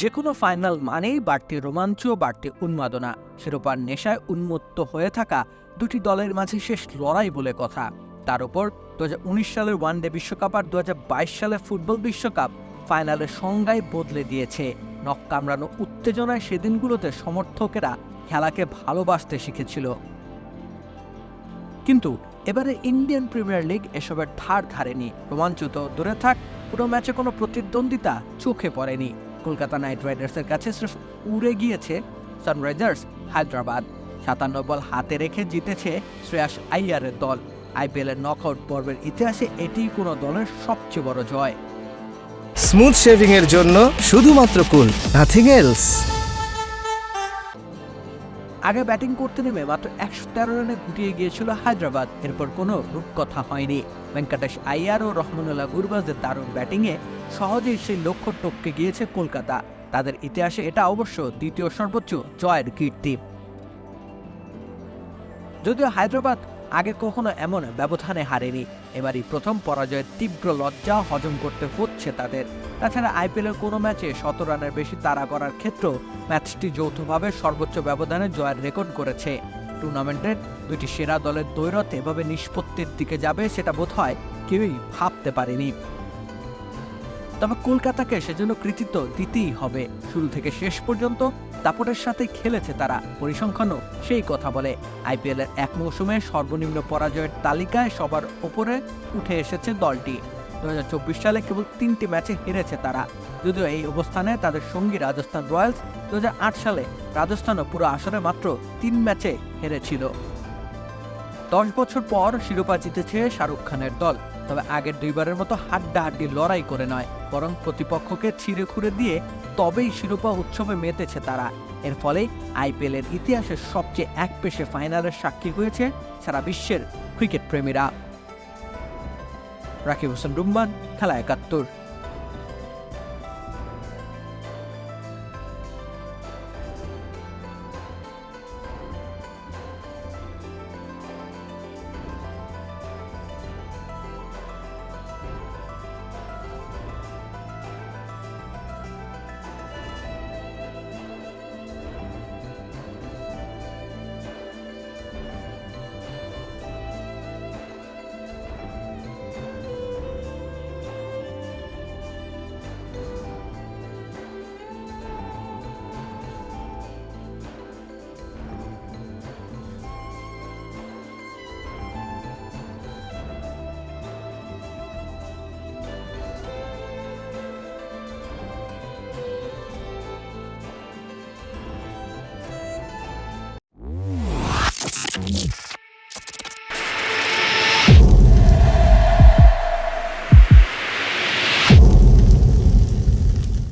যে কোনো ফাইনাল মানেই বাড়তি রোমাঞ্চ বাড়তি উন্মাদনা। শিরোপার নেশায় উন্মত্ত হয়ে থাকা দুটি দলের মাঝে শেষ লড়াই বলে কথা। তার উপর দু হাজার উনিশ সালের ওয়ানডে বিশ্বকাপ আর দু সালের ফুটবল বিশ্বকাপ ফাইনালের সংজ্ঞায় বদলে দিয়েছে। নখ কামড়ানো উত্তেজনায় সেদিনগুলোতে সমর্থকেরা খেলাকে ভালোবাসতে শিখেছিল। কিন্তু এবারে ইন্ডিয়ান প্রিমিয়ার লিগ এসবের ধার ধারেনি রোমাঞ্চ তো দূরে থাক, পুরো ম্যাচে কোনো প্রতিদ্বন্দ্বিতা চোখে পড়েনি। কলকাতা নাইট রাইডার্সের কাছে স্রেফ উড়ে গিয়েছে সানরাইজার্স হায়দ্রাবাদ। সাতান্ন বল হাতে রেখে জিতেছে শ্রেয়াস আইয়ারের দল। আইপিএলের নকআউট পর্বের ইতিহাসে এটি কোনো দলের সবচেয়ে বড় জয়। স্মুথ শেভিং এর জন্য শুধুমাত্র কুল নাথিং এলস আগে ব্যাটিং করতে নেমে মাত্র একশো তেরো রানে গুটিয়ে গিয়েছিল হায়দ্রাবাদ। এরপর কোনো রূপকথা হয়নি। ভেঙ্কটেশ আইয়ার ও রহমানুল্লাহ গুরবাজের দারুণ ব্যাটিংয়ে সহজেই সেই লক্ষ্য টপকে গিয়েছে কলকাতা। তাদের ইতিহাসে এটা অবশ্য দ্বিতীয় সর্বোচ্চ জয়ের কীর্তি। যদিও হায়দ্রাবাদ আগে কখনো এমন ব্যবধানে হারেনি। এবারই প্রথম পরাজয়ের তীব্র লজ্জা হজম করতে হচ্ছে তাদের। তাছাড়া আইপিএলের কোনো ম্যাচে শত রানের বেশি তাড়া করার ক্ষেত্রেও ম্যাচটি যৌথভাবে সর্বোচ্চ ব্যবধানে জয়ের রেকর্ড করেছে। টুর্নামেন্টের দুটি সেরা দলের দৈরথ এভাবে নিষ্পত্তির দিকে যাবে সেটা বোধ হয় কেউই ভাবতে পারেনি। তবে কলকাতাকে সেজন্য কৃতিত্ব দিতেই হবে। শুরু থেকে শেষ পর্যন্ত দাপটের সাথে খেলেছে তারা। পরিসংখ্যানও সেই কথা বলে। আইপিএল এর এক মৌসুমে সর্বনিম্ন পরাজয়ের তালিকায় সবার ওপরে উঠে এসেছে দলটি। দুহাজার চব্বিশ সালে কেবল তিনটি ম্যাচে হেরেছে তারা। যদিও এই অবস্থানে তাদের সঙ্গী রাজস্থান রয়্যালস। দু হাজার আট সালে রাজস্থানও পুরো আসরে মাত্র তিন ম্যাচে হেরেছিল। দশ বছর পর শিরোপা জিতেছে শাহরুখ খানের দল। তবে আগের দুইবারের মতো হাড্ডাহাড্ডি লড়াই করে নয়, বরং প্রতিপক্ষকে ছিঁড়ে খুঁড়ে দিয়ে তবেই শিরোপা উৎসবে মেতেছে তারা। এর ফলে আইপিএলের ইতিহাসের সবচেয়ে এক পেশে ফাইনালের সাক্ষী হয়েছে সারা বিশ্বের ক্রিকেট প্রেমীরা। রাকিব হোসেন রুম্মান খেলা একাত্তর।